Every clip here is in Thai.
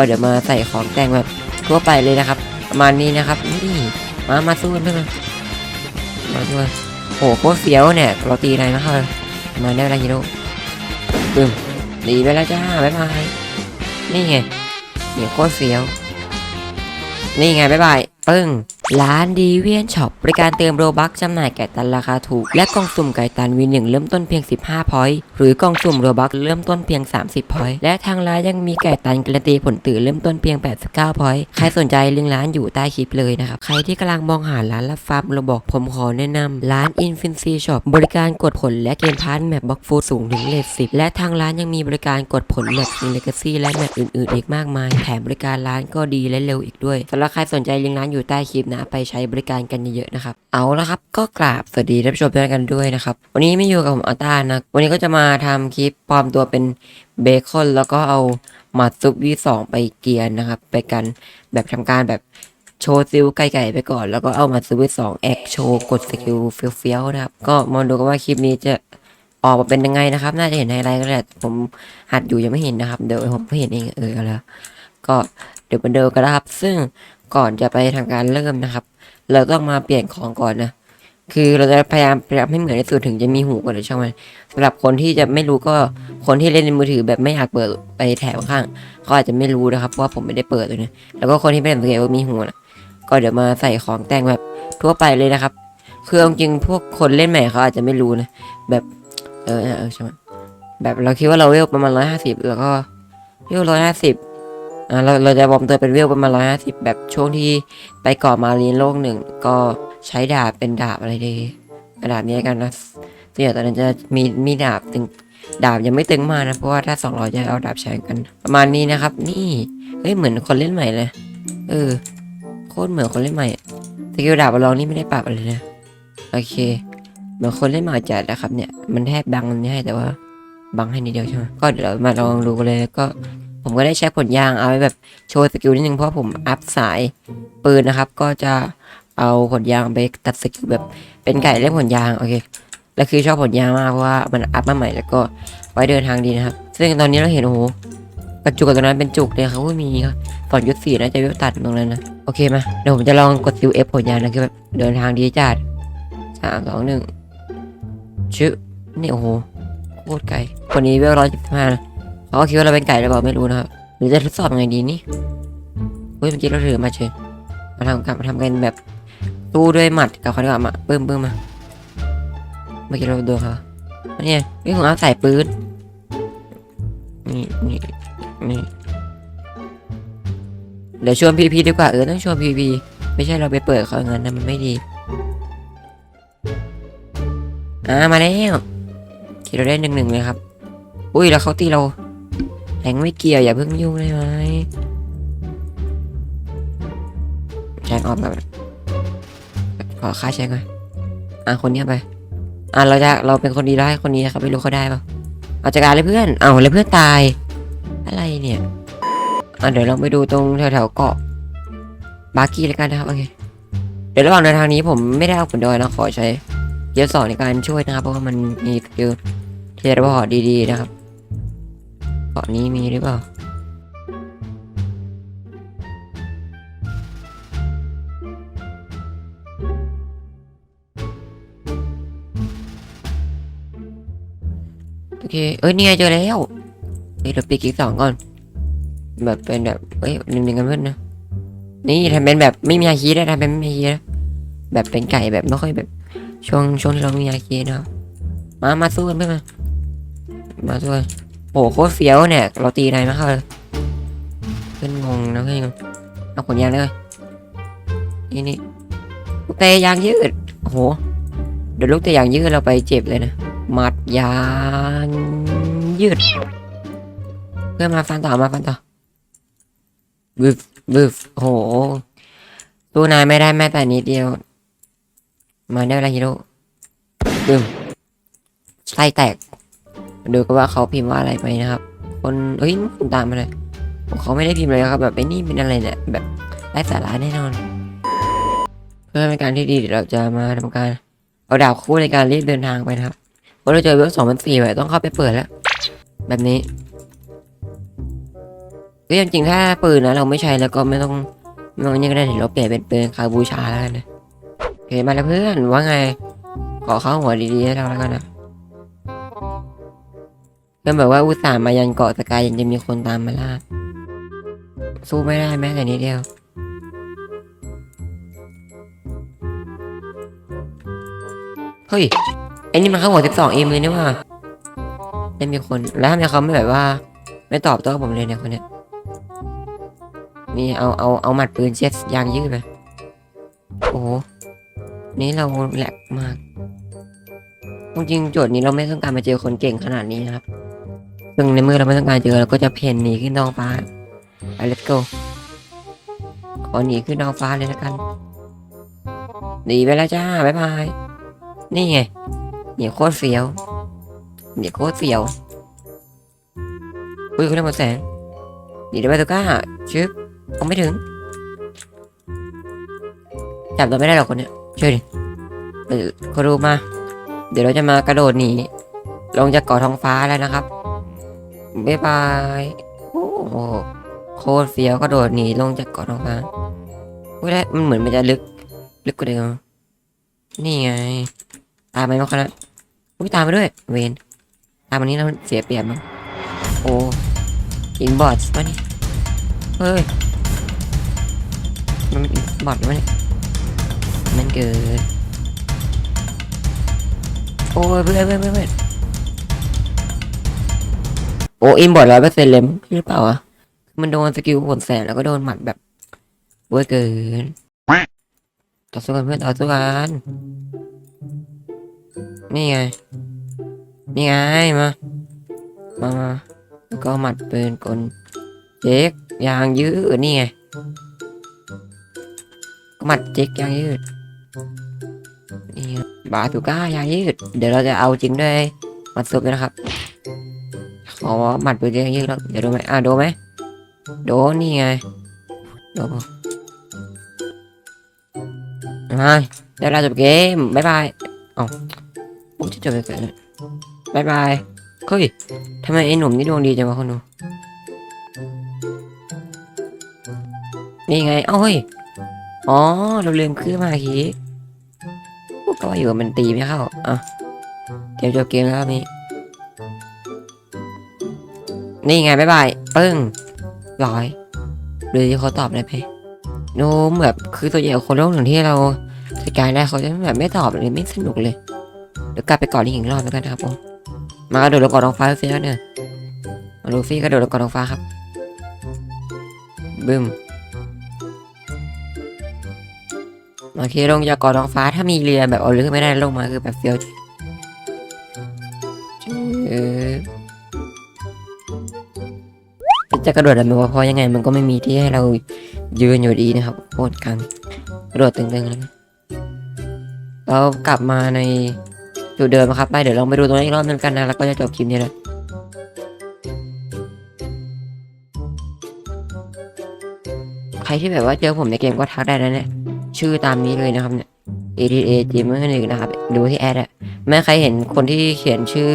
ก็เดี๋ยวมาใส่ของแต่งแบบทั่วไปเลยนะครับประมาณนี้นะครับนี่มามาสู้กันเพื่อนมาด้วยโอ้โหโคตรเฟี้ยวเนี่ยเราตีอะไรมาครับมาได้เวลาฮีโร่ปึ้มดีไปแล้วจ้าบ๊ายบายนี่ไงนี่โคตรเฟี้ยวนี่ไงบ๊ายบายปึ้ง ร้านดีเวียนช็อปบริการเติมโรบัคจำหน่ายไก่ตันราคาถูก และกล่องสุ่มไก่ตันวีหนึ่งเริ่มต้นเพียง 15 พอยต์หรือกล่องสุ่มโรบัคเริ่มต้นเพียง 30 พอยต์และทางร้านยังมีไก่ตันการันตีผลตื่นเริ่มต้นเพียง 89 พอยต์ใครสนใจลิงก์ร้านอยู่ใต้คลิปเลยนะครับ ใครที่กำลังมองหาร้านรับฟาร์มโรบอกผมขอแนะนำร้าน Infinity Shop บริการกดผลและเกมพาร์ทแมปบล็อกฟูดสูงถึงเลท10และทางร้านยังมีบริการกดผลแมปคิงเลกาซี่และแมปอื่นๆอีกมากมาย แถมบริการร้านก็ดีและเร็วอีกด้วยสำหรับใครสนใจลิงก์ร้านอยู่ใต้คลิปนะไปใช้บริการกันเยอะๆนะครับ เอาละครับก็กราบสวัสดีท่านผู้ชมทุกท่านกันด้วยนะครับ วันนี้ไม่อยู่กับผมอัลต้านะ วันนี้ก็จะมาทำคลิปปลอมตัวเป็นเบคอน แล้วก็เอาหมัดซุปวีสองไปเกียนนะครับ ไปกันแบบทำการแบบโชว์ซิลไก่ๆไปก่อน แล้วก็เอาหมัดซุปวีสองแอคโชว์กดสกิลเฟี้ยวๆนะครับ ก็มาดูกันว่าคลิปนี้จะออกมาเป็นยังไงนะครับ น่าจะเห็นไฮไลท์ก็แหละผมหัดอยู่ยังไม่เห็นนะครับ เดี๋ยวผมเห็นเองเออแล้วก็เดี๋ยวมาดูกันนะครับ ซึ่ง ก่อนจะไปทำการเริ่มนะครับ เราต้องมาเปลี่ยนของก่อนนะ คือเราจะพยายามปรับให้เหมือนที่สุดถึงจะมีหูก่อนเลยช่างมันสำหรับคนที่จะไม่รู้ก็คนที่เล่นในมือถือแบบไม่อยากเปิดไปแถบข้างเขาอาจจะไม่รู้นะครับเพราะว่าผมไม่ได้เปิดเลยนะแล้วก็คนที่ไม่ได้สังเกตว่ามีหูนะก็เดี๋ยวมาใส่ของแต่งแบบทั่วไปเลยนะครับคือจริงพวกคนเล่นใหม่เขาอาจจะไม่รู้นะแบบเออเออเออใช่ไหมแบบเราคิดว่าเราเวลประมาณร้อยห้าสิบแล้วก็เวลร้อยห้าสิบ อ่าเราเราจะบอมเตอร์เป็นเวลประมาณร้อยห้าสิบแบบช่วงที่ไปกาะมาเรียนโลกหนึ่งก็ใช้ดาบเป็นดาบอะไรดีกระดาบนี้กันนะส่วนใหญ่ตอนนั้นจะมีมีดาบตึงดาบยังไม่ตึงมากนะ เพราะว่าถ้าสองร้อยจะเอาดาบแชงกัน ประมาณนี้นะครับ นี่เฮ้ยเหมือนคนเล่นใหม่เลยเออโคตรเหมือนคนเล่นใหม่อะสกิลดาบลองนี่ไม่ได้ปรับอะไรนะโอเคเหมือนคนเล่นใหม่จัดนะครับเนี่ยมันแทบบังมันไม่ให้แต่ว่าบังให้นิดเดียวใช่ไหมก็เดี๋ยวเรามาลองดูกันเลยก็ ผมก็ได้ใช้ผลยางเอาไว้แบบโชว์สกิลนิดนึงเพราะผมอัพสายปืนนะครับ ก็จะเอาผลยางไปตัดสกิลแบบเป็นไก่เล่นผลยางโอเคแล้วคือชอบผลยางมากเพราะว่ามันอัพมาใหม่แล้วก็ไว้เดินทางดีนะครับ ซึ่งตอนนี้เราเห็นโอ้โหกระจุกตรงนั้นเป็นจุกเลยเขาก็มีฝอนยุทธสีนะจะเวตัดตรงนั้นนะโอเคมาเดี๋ยวผมจะลองกดซิลเอฟผลยางนะคือแบบเดินทางดีจัดสามสองหนึ่งชื่อนี่โอ้โหโคตรไกลคนนี้เวลร้อยสิบห้านะ เขาก็คิดว่าเราเป็นไก่หรือเปล่าไม่รู้นะครับ หรือจะทดสอบยังไงดีนี่เฮ้ยเมื่อกี้เราถือมาเฉยมาทำกันมาทำกันแบบตู้ด้วยหมัดกับเขาดีกว่ามาปื้มปื้มมา เมื่อกี้เราโดนเขาอันนี้นี่ของเอาใส่ปืนนี่นี่นี่เดี๋ยวชวนพีพีดีกว่าเออต้องชวนพีพีไม่ใช่เราไปเปิดเขาอย่างนั้นนะมันไม่ดีอ่ามาแล้วที่เราได้หนึ่งหนึ่งเลยครับ อุ้ยแล้วเขาตีเรา งไม่เกี่ยวอย่าเพิ่งยุ่งได้ไหมแชงออฟแบบขอค่าแชงหน่อยอะคนนี้ไป อะเราจะเราเป็นคนดีได้คนนี้นะครับไม่รู้เขาได้ปล่าเอาจัดการเลยเพื่อน เอาเลยเพื่อนตาย อะไรเนี่ย อะเดี๋ยวเราไปดูตรงแถวๆเกาะบาร์กี้แล้วกันนะครับโอเค เดี๋ยวระหว่างเดินทางนี้ผมไม่ได้เอาผลดอยนะขอใช้เกียร์สองในการช่วยนะครับ เพราะว่ามันมีสกิลเทเลพอร์ตดีๆนะครับาะนี้มีหรือเปล่าโอเค เอ้ยนี่ไงเจอแล้วเฮ้ยเราปีกอีกสองก่อน แบบเป็นแบบเอ้ยหนึ่งหนึ่งกันเพื่อนนะ นี่ทำเป็นแบบไม่มีอาคีได้ทำเป็นไม่มีอาคีนะแบบเป็นไก่แบบไม่ค่อยแบบ ช่วงช่วงที่เรามีอาคีนะครับมา มาสู้กันเพื่อนมา มาสู้กัน โอ้โหโคตรเฟี้ยวเนี่ย เราตีนายมากเลยเพื่อนงงนะเพื่อนงงเอาผลยางเลยนี่นี่ลูกเตะยางยืดโอ้โหเดี๋ยวลูกเตะยางยืดเราไปเจ็บเลยนะมัดยางยืด เพื่อนมาฟันต่อมาฟันต่อบึฟบึฟโหตู้นายไม่ได้แม้แต่นิดเดียว มาได้เวลาฮีโร่บึมไส้แตก ดูก็ว่าเขาพิมพ์ว่าอะไรไปนะครับ คนเอ้ยตามมาเลยเขาไม่ได้พิมพ์เลยครับ แบบไอ้นี่เป็นอะไรเนี่ยแบบไร้สาระแน่นอน เพื่อเป็นการที่ดีเดี๋ยวเราจะมาทำการ เอาดาบคู่ในการรีบเดินทางไปนะครับเพราะเราเจอเว็บสองพันสี่ไปต้องเข้าไปเปิดแล้ว แบบนี้ก็จริงๆถ้าปืนนะเราไม่ใช้แล้วก็ไม่ต้องไม่ต้องยังก็ได้เดี๋ยวเราเปลี่ยนเป็นปืนคาบูชาแล้วกันนะโอเคมาแล้วเพื่อนว่าไง ขอเข้าหัวดีๆให้เราแล้วกันนะ เพื่อนบว่าอุตส่าห์มายันเกาะสกายยังจะมีคนตามมาล่าสู้ไม่ได้แม้แต่นิดเดียว เฮ้ยไอ้นี่มันเข้าหัวสิบสองเอ็มเลยนี่ว่าได้มีคนแล้วทำไมเขาไม่แบบว่า ไม่ตอบโต้ผมเลยเนี่ยคนเนี้ยนี่เอาเอาเอาหมัดปืนเช็ดยางยืดไปโอ้โหนี่เราแหลกมากจริงโจทย์นี้เราไม่ต้องการมาเจอคนเก่งขนาดนี้นะครับ ซึ่งในเมื่อเราไม่ต้องการเจอเราก็จะเพ่นหนีขึ้นนอกฟ้าไป let's go ขอหนีขึ้นนอกฟ้าเลยแล้วกัน หนีไปแล้วจ้าบ๊ายบาย นี่ไงหนีโคตรเฟี้ยวหนีโคตรเฟี้ยวอุ้ยคุณได้หมดแสงหนีได้ไหมตุก้าชึบเอาไม่ถึงจับตัวไม่ได้หรอกคนเนี้ยช่วยดิเออเขารู้มา เดี๋ยวเราจะมากระโดดหนีลงจากเกาะท้องฟ้าแล้วนะครับ บ๊ายบาย โอ้โหโคตรเฟี้ยวกระโดดหนีลงจากเกาะท้องฟ้าเว้ยแล้มันเหมือนมันจะลึก ลึกกว่าเดิม นี่ไง ตามไปมั้งคนละอุ้ยตามไปด้วย เวนตามอันนี้เราเสียเปรียบมั้งโอ้อินบอร์ดวะนี่เฮ้ย มันเป็นอินบอร์ดวะเนี่ยมันเกิด โอ้ยเพื่อนเพื่อนเพื่อนเพื่อน โอ้อินบอร์ดร้อยเปอร์เซ็นต์เลยมั้งหรือเปล่าวะมันโดนสกิลผลแสนแล้วก็โดนหมัดแบบเวอร์เกิน ต่อสู้กันเพื่อนต่อสู้กันนี่ไง นี่ไง มา มามาแล้วก็หมัดปืนกลเจ๊กยางยืดนี่ไงก็หมัดเจ๊กยางยืดนี่บาตูก้ายางยืด เดี๋ยวเราจะเอาจริงด้วยหมัดสุดนะครับ ขอหมัดปืนเจ๊กยางยืดแล้วเดี๋ยวดูไหมอะดูไหมโดนนี่ไงดนมาได้เวลาจบเกมบ๊ายบายเอ้าโอ้จะจบไปเกินบ๊ายบายเฮ้ยทำไมไอ้หนุ่มนี่ดวงดีจังวะคนดูนี่ไงเอ้าเฮ้ยอ๋อ เราลืมขึ้นมาคีก็ว่าอยู่มันตีไม่เข้าอะเดี๋ยวจบเกมแล้วนี่ นี่ไงบ๊ายบายปึ้งร้อยดูที่เขาตอบได้ไหมโน้มแบบคือตัวใหญ่คนโลกหนึ่งที่เราสกายได้เขาจะแบบไม่ตอบเลยไม่สนุกเลยเดี๋ยวกลับไปก่อนอีกรอบแล้วกันนะครับผมมากระโดดลงเกาะท้องฟ้าเฟี้ยวเนี่ยมาลูฟี่กระโดดลงเกาะท้องฟ้าครับบึ้มโอเคลงจากกาะท้องฟ้าถ้ามีเรือแบบเอาเรือไม่ได้ลงมาคือแบบเฟี้ยวจริงเออ จะกระโดดแบบว่าเพราะยังไงมันก็ไม่มีที่ให้เรายืนอยู่ดีนะครับโคตรกังกระโดดตึงๆเลยเรากลับมาในจุดเดิมครับไปเดี๋ยวลองไปดูตรงนี้อีกรอบนึงกันนะแล้วก็จะจบคลิปนี้เลยใครที่แบบว่าเจอผมในเกมก็ทักได้นะเนี่ยชื่อตามนี้เลยนะครับเนี่ย ATA จีเอร์หนึ่งนะครับดูที่แอดอะแม้ใครเห็นคนที่เขียนชื่อ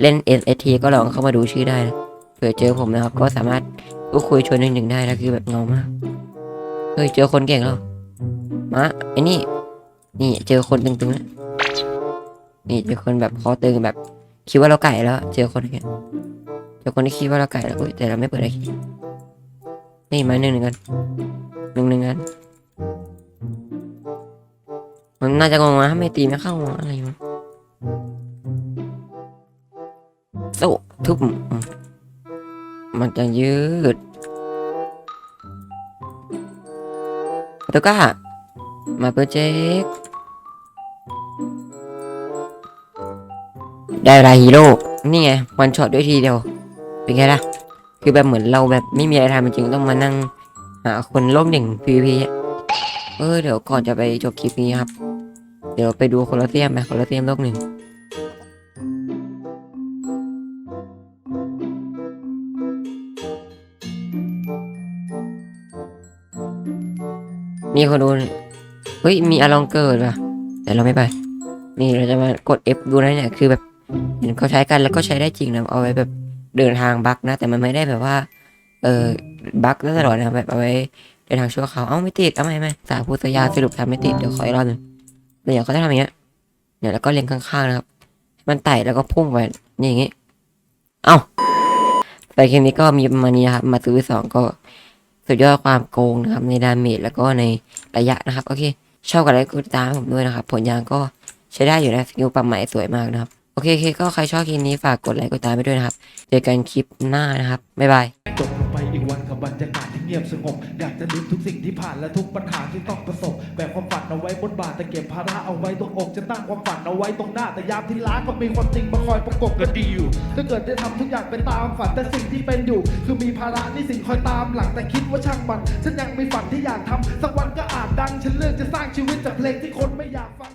เล่น SST ก็ลองเข้ามาดูชื่อได้นะ ผื่อเจอผมนะครับ ก็สามารถพูดคุยชวนหนึ่งหนึ่งได้นะคือแบบเงามากเฮ้ยเจอคนเก่งแล้วมาไอ้นี่ นี่เจอคนตึงๆแล้วนี่เจอคนแบบคอตึงแบบคิดว่าเราไก่แล้ว เจอคนอย่งเจอคนที่คิดว่าเราไก่แล้วอุ๊ยแต่เราไม่เปิดไอ้นี่มาหนึ่งหนึ่งกันหนึ่งหนึ่งกันมันน่าจะงงนะทำไมตีไม่เข้าอะไรวะโซ่ทุบ มันจะยืดปาตุก้า มาเปิดเจ๊กได้เวลาฮีโร่ นี่ไงวันช็อตด้วยทีเดียว เป็นไงล่ะ คือแบบเหมือนเราแบบไม่มีอะไรทำจริงต้องมานั่ง หาคนโลกหนึ่ง PVP อะเออเดี๋ยวก่อนจะไปจบคลิปนี้ครับ เดี๋ยวไปดูโคลอเซียมไปโคลอเซียมโลกหนึ่ง มีคนดูเฮ้ยมีอารองเกิดว่ะ แต่เราไม่ไป นี่เราจะมากด F ดูนะเนี่ยคือแบบเห็นเขาใช้กันแล้วก็ใช้ได้จริงนะเอาไว้แบบเดินทางบักนะ แต่มันไม่ได้แบบว่า เออบั๊กตลอดนะแบบเอาไว้เดินทางชั่วคราวเอ้าไม่ติดเอาไม่ไม่สาพูสยาสรุปทำไม่ติดเดี๋ยวขออีกรอบหนึงเดี๋ยวเขาจะทำอย่างเงี้ยเนี่ยแล้วก็เล็งข้างๆนะครับ มันไต่แล้วก็พุ่งไปอย่างงี้ เอ้าแต่คลิปนี้ก็มีประมาณนี้นะครับมาซื้อสองก็ สุดยอดความโกงนะครับในดาเมจแล้วก็ในระยะนะครับ โอเค ชอบกันแล้วกดตามผมด้วยนะครับ ผลยางก็ใช้ได้อยู่นะสกิลปั๊มใหม่สวยมากนะครับ โอเคโอเคก็ใครชอบคลิปนี้ฝากกดไลค์กดตามไปด้วยนะครับ เจอกันคลิปหน้านะครับ บ๊ายบาย ตกลงไปอีกวันกับบรรยากาศ งียบสงบ อยากจะลืมทุกสิ่งที่ผ่านและทุกปัญหาที่ต้องประสบแบกความฝันเอาไว้บนบ่าแต่เก็บภาระเอาไว้ตรงอกจะตั้งความฝันเอาไว้ตรงหน้าแต่ยามที่ล้าก็มีความจริงมาคอยประกบก็ดีอยู่ถ้าเกิดได้ทำทุกอย่างไปตามฝันแต่สิ่งที่เป็นอยู่ คือมีภาระนี่สิ่งคอยตามหลังแต่คิดว่าช่างมันฉันยังมีฝันที่อยากทำสักวันก็อาจดัง ฉันเลือกจะสร้างชีวิตจากเพลงที่คนไม่อยากฟัง